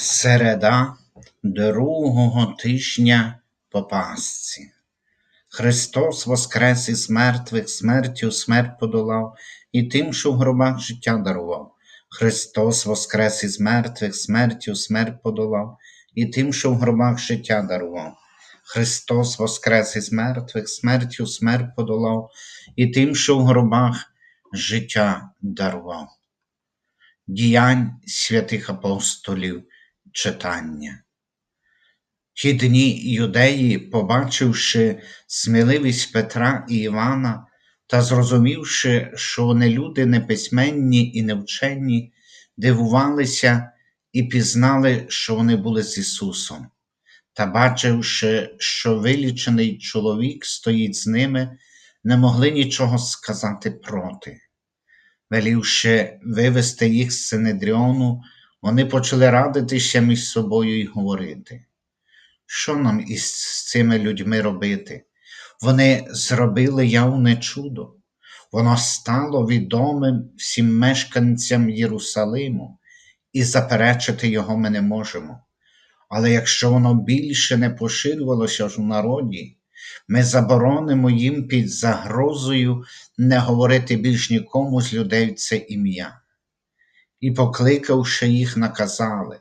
Середа другого тижня по Пасці. Христос воскрес із мертвих, смертю смерть подолав, і тим, що в гробах життя дарував. Христос воскрес із мертвих, смертю смерть подолав, і тим, що в гробах життя дарував. Христос воскрес із мертвих, смертю смерть подолав, і тим, що в гробах життя дарував. Діянь святих апостолів читання. Ті дні юдеї, побачивши сміливість Петра і Івана та зрозумівши, що вони люди неписьменні і невчені, дивувалися і пізнали, що вони були з Ісусом. Та, бачивши, що вилічений чоловік стоїть з ними, не могли нічого сказати проти. Велівши вивести їх з Синедріону, вони почали радитися між собою і говорити, що нам із цими людьми робити? Вони зробили явне чудо, воно стало відомим всім мешканцям Єрусалиму, і заперечити його ми не можемо. Але якщо воно більше не поширювалося у народі, ми заборонимо їм під загрозою не говорити більш нікому з людей це ім'я і, покликавши їх, наказали,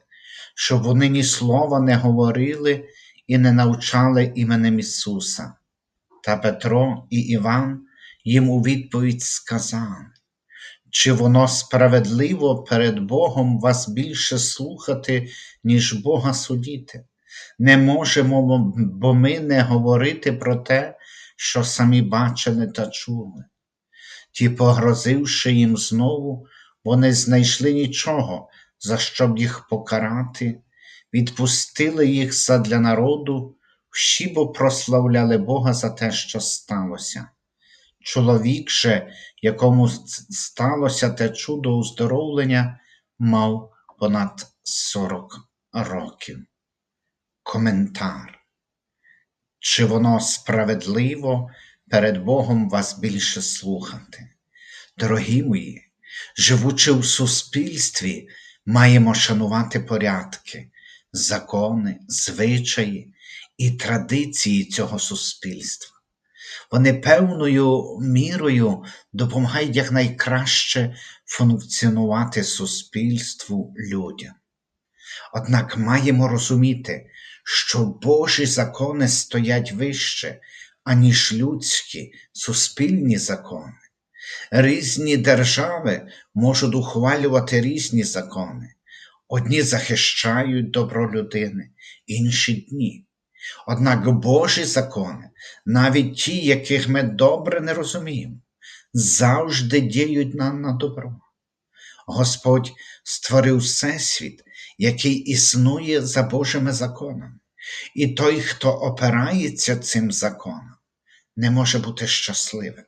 щоб вони ні слова не говорили і не навчали іменем Ісуса. Та Петро і Іван їм у відповідь сказали, чи воно справедливо перед Богом вас більше слухати, ніж Бога судіти? Не можемо, бо ми не говорити про те, що самі бачили та чули. Ті, погрозивши їм знову, вони знайшли нічого, за що б їх покарати, відпустили їх задля народу, всі бо прославляли Бога за те, що сталося. Чоловік же, якому сталося те чудо уздоровлення, мав понад сорок років. Коментар. Чи воно справедливо перед Богом вас більше слухати? Дорогі мої, Живучи в суспільстві, маємо шанувати порядки, закони, звичаї і традиції цього суспільства. Вони певною мірою допомагають якнайкраще функціонувати суспільству людям. Однак маємо розуміти, що Божі закони стоять вище, аніж людські суспільні закони. Різні держави можуть ухвалювати різні закони. Одні захищають добро людини, інші ні. Однак Божі закони, навіть ті, яких ми добре не розуміємо, завжди діють нам на добро. Господь створив всесвіт, який існує за Божими законами, і той, хто опирається цим законам, не може бути щасливим.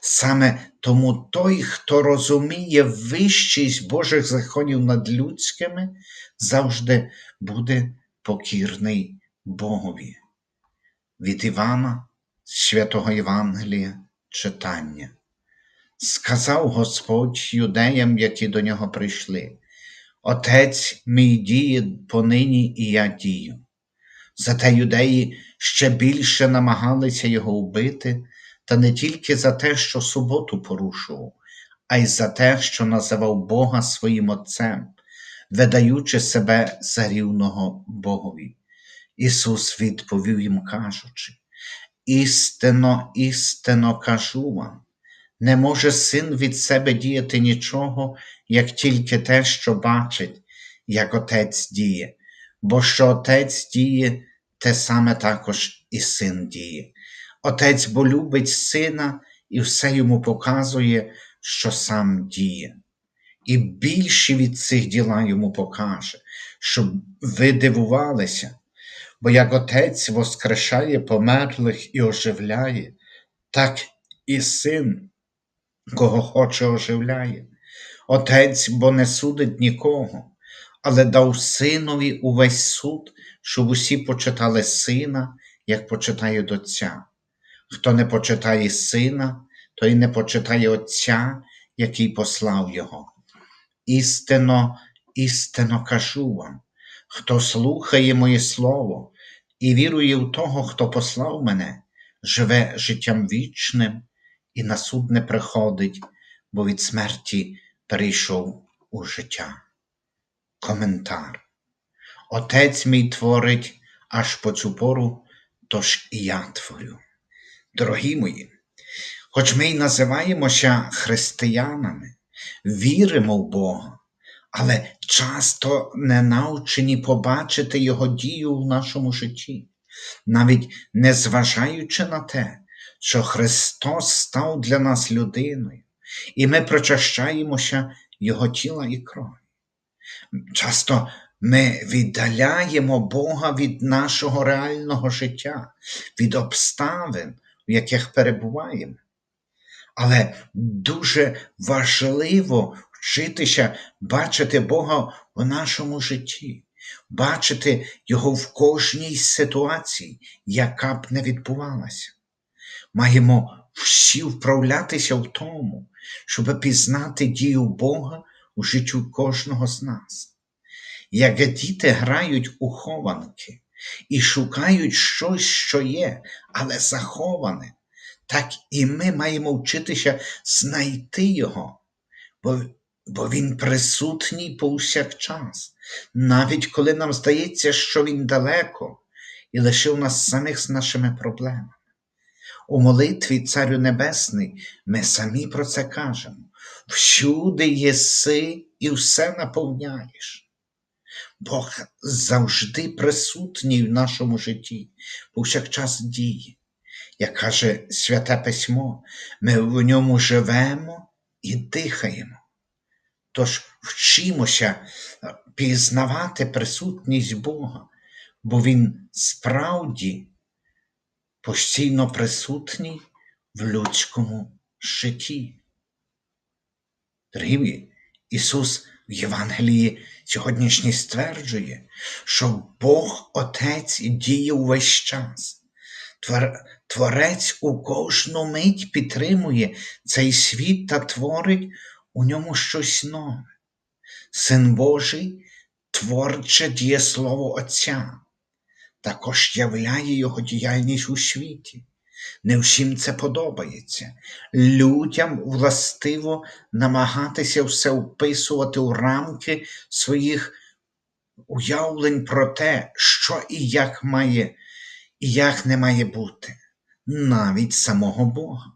Саме тому той, хто розуміє вищість Божих законів над людськими, завжди буде покірний Богові. Від Івана, святого Євангелія, читання. Сказав Господь юдеям, які до нього прийшли: Отець мій діє понині і я дію. Зате юдеї ще більше намагалися його вбити та не тільки за те, що суботу порушував, а й за те, що називав Бога своїм Отцем, видаючи себе за рівного Богові. Ісус відповів їм, кажучи: Істинно, істинно кажу вам, не може син від себе діяти нічого, як тільки те, що бачить, як Отець діє, бо що Отець діє, те саме також і син діє. Отець бо любить сина і все йому показує, що сам діє. І більше від цих діла йому покаже, щоб ви дивувалися, бо як Отець воскрешає померлих і оживляє, так і син, кого хоче оживляє. Отець бо не судить нікого, але дав синові увесь суд, щоб усі почитали сина, як почитають Отця. Хто не почитає сина, той не почитає Отця, який послав Його. Істинно, істинно кажу вам, Хто слухає моє слово і вірує в того, хто послав мене, живе життям вічним і на суд не приходить, бо від смерті перейшов у життя. Коментар. Отець мій творить аж по цю пору, тож і я творю. Дорогі мої, хоч ми й називаємося християнами, віримо в Бога, але часто не навчені побачити Його дію в нашому житті, навіть не зважаючи на те, що Христос став для нас людиною, і ми причащаємося Його тіла і крові. Часто ми віддаляємо Бога від нашого реального життя, від обставин, в яких перебуваємо. Але дуже важливо вчитися бачити Бога в нашому житті, бачити Його в кожній ситуації, яка б не відбувалася. Маємо всі вправлятися в тому, щоб пізнати дію Бога у життю кожного з нас. Як діти грають у хованки і шукають щось, що є, але заховане, так і ми маємо вчитися знайти його, бо, бо він присутній повсякчас, навіть коли нам здається, що він далеко і лишив нас самих з нашими проблемами. У молитві Царю Небесний ми самі про це кажемо. Всюди єси і все наповняєш. Бог завжди присутній в нашому житті, повсякчас діє. Як каже Святе Письмо, ми в ньому живемо і дихаємо. Тож вчимося пізнавати присутність Бога, бо Він справді постійно присутній в людському житті. Дорогі Ісус в Євангелії сьогоднішній стверджує, що Бог Отець діє увесь час. Твор- Творець у кожну мить підтримує цей світ та творить у ньому щось нове. Син Божий творче дієслово Отця, також являє його діяльність у світі. Не всім це подобається. Людям властиво намагатися все вписувати у рамки своїх уявлень про те, що і як має, і як не має бути, навіть самого Бога.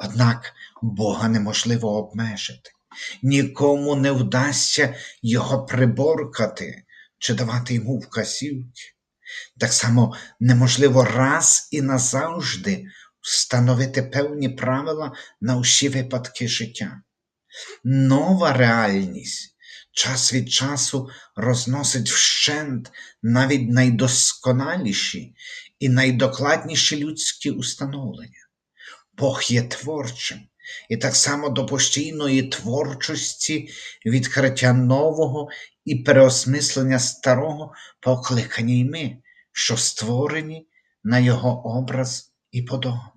Однак Бога неможливо обмежити, нікому не вдасться його приборкати чи давати йому вказівки. Так само неможливо раз і назавжди встановити певні правила на усі випадки життя. Нова реальність час від часу розносить вщент навіть найдосконаліші і найдокладніші людські установлення. Бог є творчим, і так само до постійної творчості, відкриття нового і переосмислення старого покликані й ми, що створені на його образ і подобу.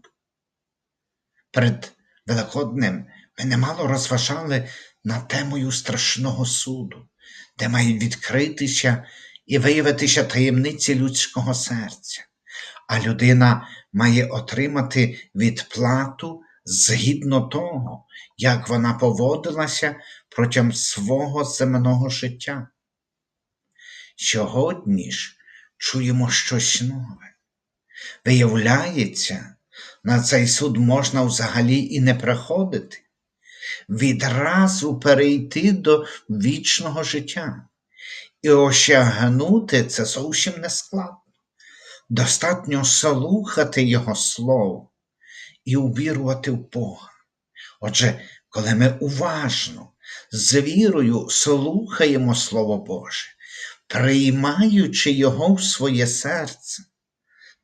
Перед Великоднем ми немало розважали над темою страшного суду, де мають відкритися і виявитися таємниці людського серця, а людина має отримати відплату згідно того, як вона поводилася протягом свого земного життя. Сьогодні ж чуємо щось нове. Виявляється, на цей суд можна взагалі і не приходити, відразу перейти до вічного життя. І осягнути це зовсім не складно. Достатньо слухати Його Слово і увірувати в Бога. Отже, коли ми уважно, з вірою слухаємо Слово Боже, приймаючи Його в своє серце,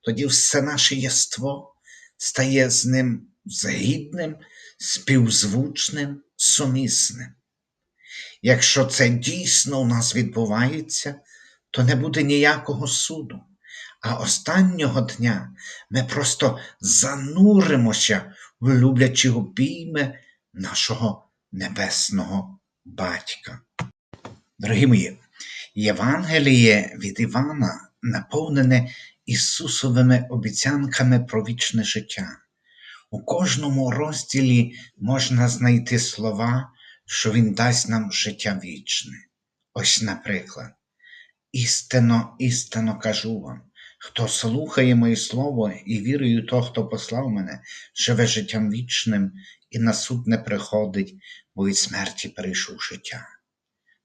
тоді все наше єство стає з ним згідним, співзвучним, сумісним. Якщо це дійсно у нас відбувається, то не буде ніякого суду. А останнього дня ми просто зануримося в люблячі обійми нашого небесного батька. Дорогі мої, Євангеліє від Івана наповнене Ісусовими обіцянками про вічне життя. У кожному розділі можна знайти слова, що Він дасть нам життя вічне. Ось, наприклад, істинно, істинно кажу вам, хто слухає моє слово і вірує у того, хто послав мене, живе життям вічним і на суд не приходить, бо від смерті перейшов життя.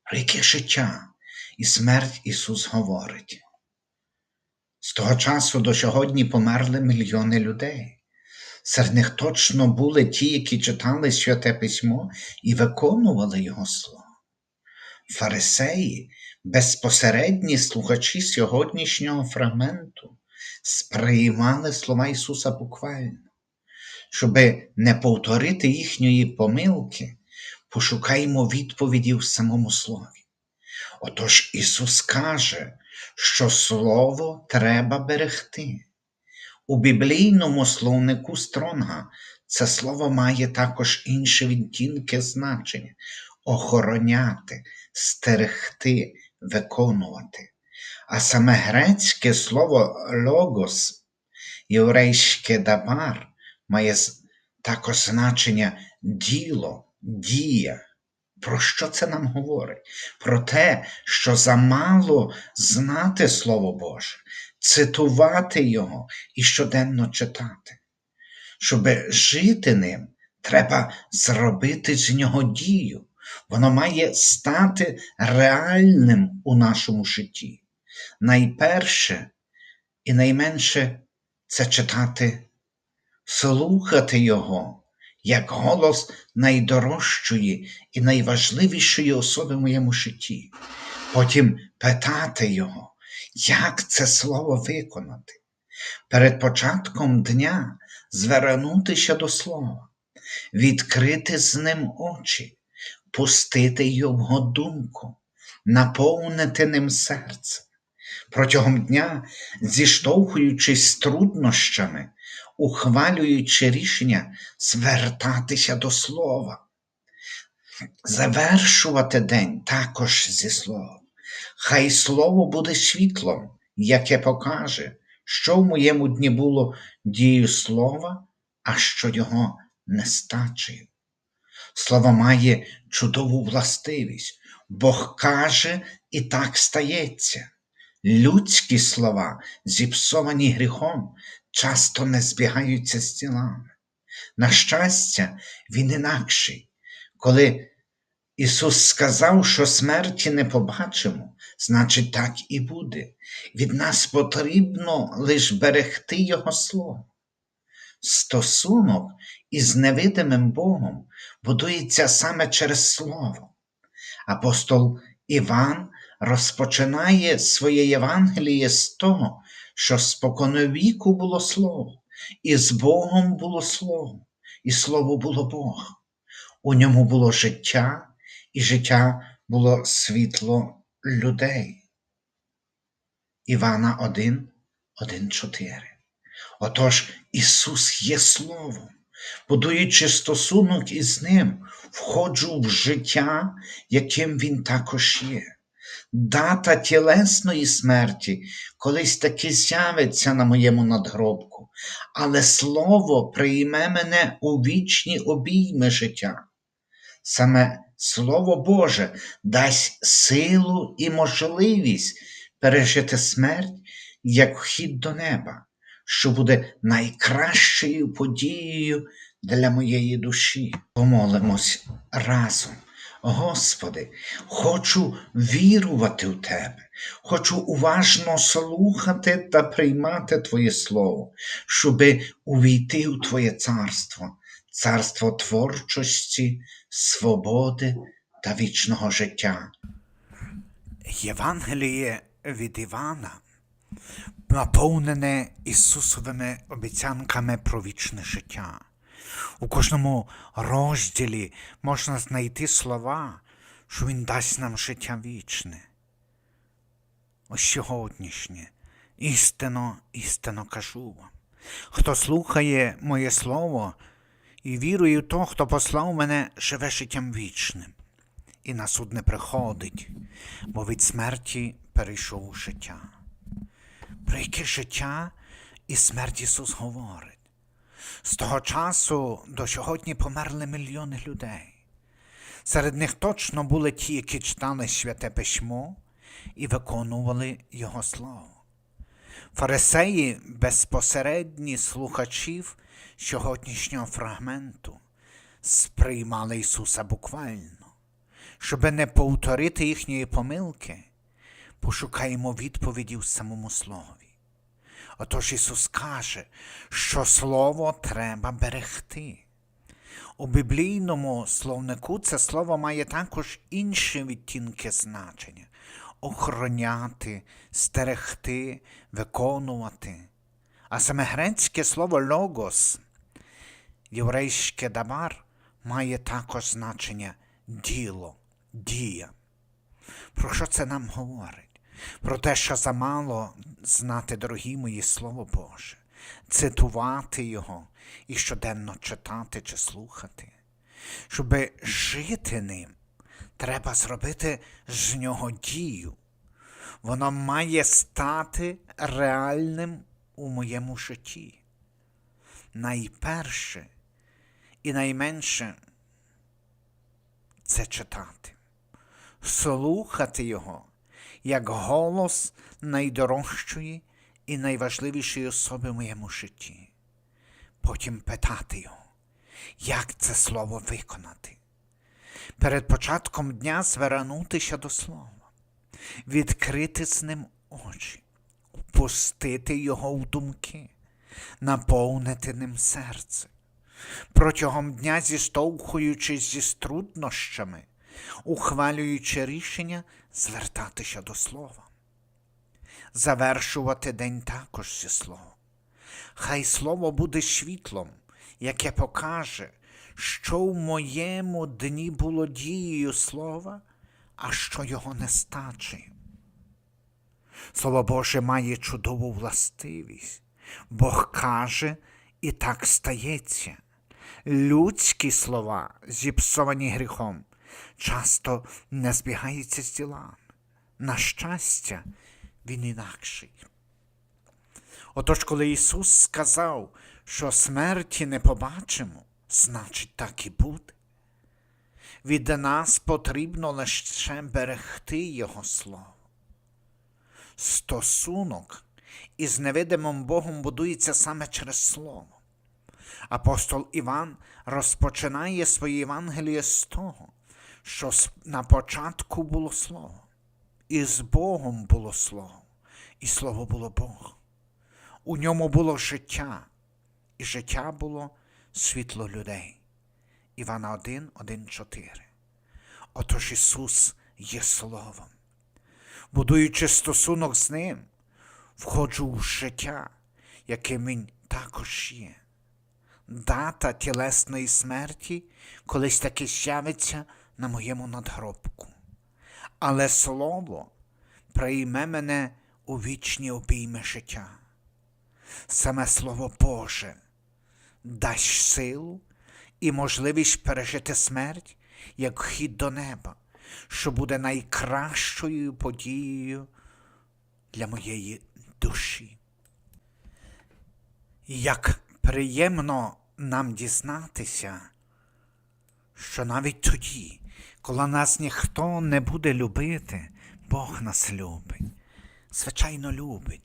Про яке життя і смерть Ісус говорить? З того часу до сьогодні померли мільйони людей. Серед них точно були ті, які читали святе письмо і виконували його слово. Фарисеї, безпосередні слухачі сьогоднішнього фрагменту, сприймали слова Ісуса буквально. Щоби не повторити їхньої помилки, пошукаємо відповіді в самому Слові. Отож Ісус каже, що Слово треба берегти. У біблійному словнику Стронга це слово має також інші відтінки значення охороняти, стерегти, виконувати. А саме грецьке слово логос, єврейське дабар, має також значення діло, дія. Про що це нам говорить? Про те, що замало знати Слово Боже, цитувати його і щоденно читати. Щоб жити ним, треба зробити з нього дію. Воно має стати реальним у нашому житті. Найперше і найменше це читати, слухати його як голос найдорожчої і найважливішої особи в моєму житті. Потім питати його, як це слово виконати. Перед початком дня звернутися до слова, відкрити з ним очі, пустити його думку, наповнити ним серце. Протягом дня, зіштовхуючись з труднощами, ухвалюючи рішення звертатися до слова, завершувати день також зі словом. Хай слово буде світлом, яке покаже, що в моєму дні було дією слова, а що його нестачею. Слово має чудову властивість, Бог каже, і так стається. Людські слова, зіпсовані гріхом, часто не збігаються з тілами. На щастя, він інакший. Коли Ісус сказав, що смерті не побачимо, значить так і буде. Від нас потрібно лише берегти Його Слово. Стосунок із невидимим Богом будується саме через Слово. Апостол Іван розпочинає своє Євангеліє з того, що споконвіку було Слово, і з Богом було Слово, і Слово було Бог. У ньому було життя, і життя було світло людей. Івана 1, 1, 4. Отож Ісус є Словом. Будуючи стосунок із Ним, входжу в життя, яким Він також є. Дата тілесної смерті колись таки з'явиться на моєму надгробку, але Слово прийме мене у вічні обійми життя. Саме Слово Боже дасть силу і можливість пережити смерть як вхід до неба, що буде найкращою подією для моєї душі. Помолимось разом. Господи, хочу вірувати в Тебе, хочу уважно слухати та приймати Твоє Слово, щоби увійти у Твоє царство, царство творчості, свободи та вічного життя. Євангеліє від Івана наповнене Ісусовими обіцянками про вічне життя. У кожному розділі можна знайти слова, що Він дасть нам життя вічне. Ось сьогоднішнє, істинно, істинно кажу вам. Хто слухає моє слово і вірує в того, хто послав мене, живе життям вічним. і на суд не приходить, бо від смерті перейшов у життя. Про яке життя і смерть Ісус говорить? З того часу до сьогодні померли мільйони людей. Серед них точно були ті, які читали святе письмо і виконували Його слово. Фарисеї безпосередні слухачів сьогоднішнього фрагменту сприймали Ісуса буквально. Щоби не повторити їхньої помилки, пошукаємо відповіді в самому Слові. Отож Ісус каже, що Слово треба берегти. У біблійному словнику це слово має також інші відтінки значення охороняти, стерегти, виконувати. А саме грецьке слово логос, єврейське дабар, має також значення діло, дія. Про що це нам говорить? Про те, що замало знати, дорогі мої, Слово Боже, цитувати Його і щоденно читати чи слухати. Щоби жити ним, треба зробити з нього дію. Воно має стати реальним у моєму житті. Найперше і найменше це читати, слухати його як голос найдорожчої і найважливішої особи в моєму житті. Потім питати його, як це слово виконати. Перед початком дня звернутися до слова, відкрити з ним очі, впустити його в думки, наповнити ним серце. Протягом дня зіштовхуючись зі труднощами, ухвалюючи рішення звертатися до слова, завершувати день також зі словом. Хай слово буде світлом, яке покаже, що в моєму дні було дією слова, а що його нестачею. Слово Боже має чудову властивість. Бог каже, і так стається. Людські слова, зіпсовані гріхом, часто не збігаються з ділами. На щастя, він інакший. Отож, коли Ісус сказав, що смерті не побачимо, значить так і буде. Від нас потрібно лише берегти Його Слово. Стосунок із невидимим Богом будується саме через Слово. Апостол Іван розпочинає своє Євангеліє з того, що на початку було Слово, і з Богом було Слово, і Слово було Бог. У ньому було життя, і життя було світло людей. Івана 1, 1, 4. Отож Ісус є Словом. Будуючи стосунок з Ним, входжу в життя, яким Він також є. Дата тілесної смерті колись таки з'явиться на моєму надгробку. Але Слово прийме мене у вічні обійми життя. Саме Слово Боже дасть силу і можливість пережити смерть як вхід до неба, що буде найкращою подією для моєї душі. Як приємно нам дізнатися, що навіть тоді, коли нас ніхто не буде любити, Бог нас любить, звичайно любить.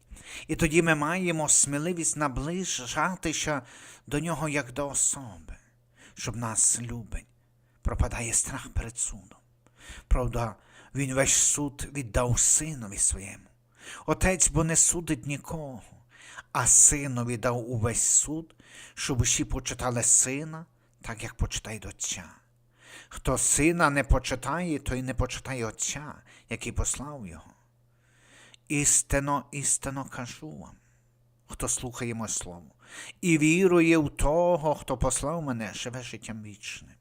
І тоді ми маємо сміливість наближатися до нього як до особи, щоб нас любить. Пропадає страх перед судом. Правда, він весь суд віддав синові своєму. Отець бо не судить нікого, а синові дав увесь суд, щоб усі почитали сина, так як почитають отця. Хто сина не почитає, той не почитає Отця, який послав його. Істинно, істинно кажу вам, хто слухає моє слово, і вірує в того, хто послав мене, живе життям вічним,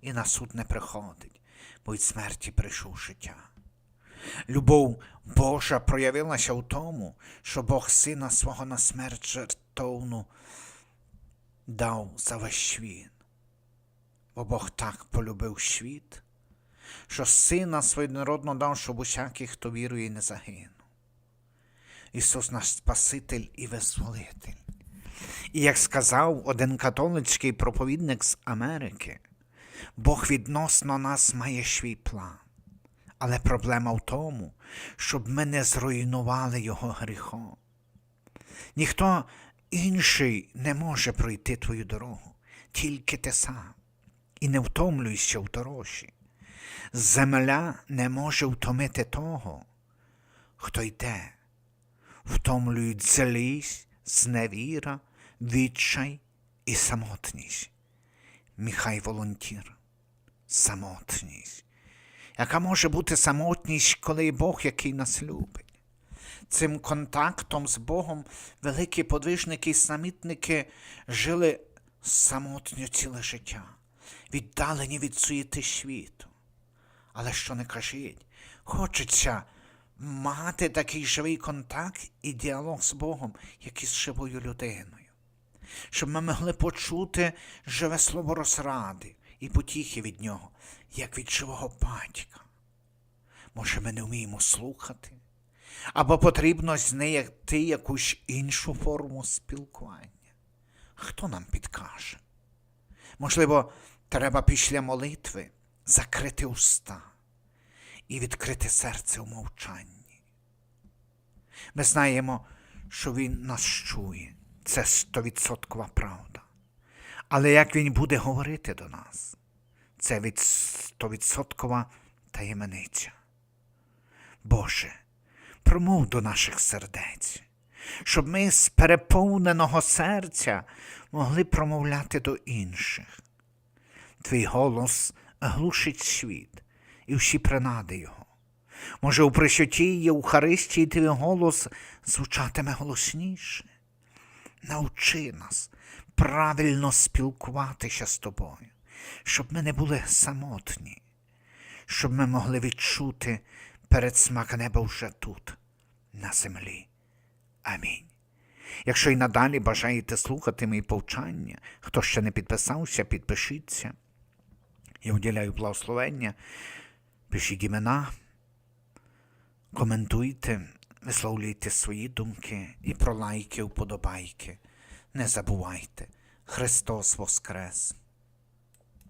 і на суд не приходить, бо від смерті прийшов життя. Любов Божа проявилася в тому, що Бог сина свого на смерть жертовну дав за весь світ. Бо Бог так полюбив світ, що сина своєнародного дав, щоб усякий, хто вірує, не загинув. Ісус наш Спаситель і Визволитель. І як сказав один католицький проповідник з Америки, Бог відносно нас має свій план. Але проблема в тому, щоб ми не зруйнували його гріхом. Ніхто інший не може пройти твою дорогу, тільки ти сам. І не втомлюйся в дорожі. Земля не може втомити того, хто йде. Втомлюють злість, зневіра, відчай і самотність. Міхай волонтір. Самотність. Яка може бути самотність, коли Бог, який нас любить? Цим контактом з Богом великі подвижники і самітники жили самотньо ціле життя, віддалені від суєти світу. Але що не кажіть, хочеться мати такий живий контакт і діалог з Богом, як із живою людиною, щоб ми могли почути живе слово розради і потіхи від нього, як від живого батька. Може, ми не вміємо слухати, або потрібно знайти якусь іншу форму спілкування. Хто нам підкаже? Можливо, треба після молитви закрити уста і відкрити серце у мовчанні. Ми знаємо, що Він нас чує, це стовідсоткова правда. Але як Він буде говорити до нас, це від стовідсоткова таємниця. Боже, промов до наших сердець, щоб ми з переповненого серця могли промовляти до інших. Твій голос глушить світ і всі принади його. Може, у Пресвятій Євхаристії твій голос звучатиме голосніше. Научи нас правильно спілкуватися з тобою, щоб ми не були самотні, щоб ми могли відчути передсмак неба вже тут, на землі. Амінь. Якщо й надалі бажаєте слухати мої повчання, хто ще не підписався, підпишіться. Я уділяю благословення, пишіть імена, коментуйте, висловлюйте свої думки і про лайки, вподобайки. Не забувайте, Христос Воскрес!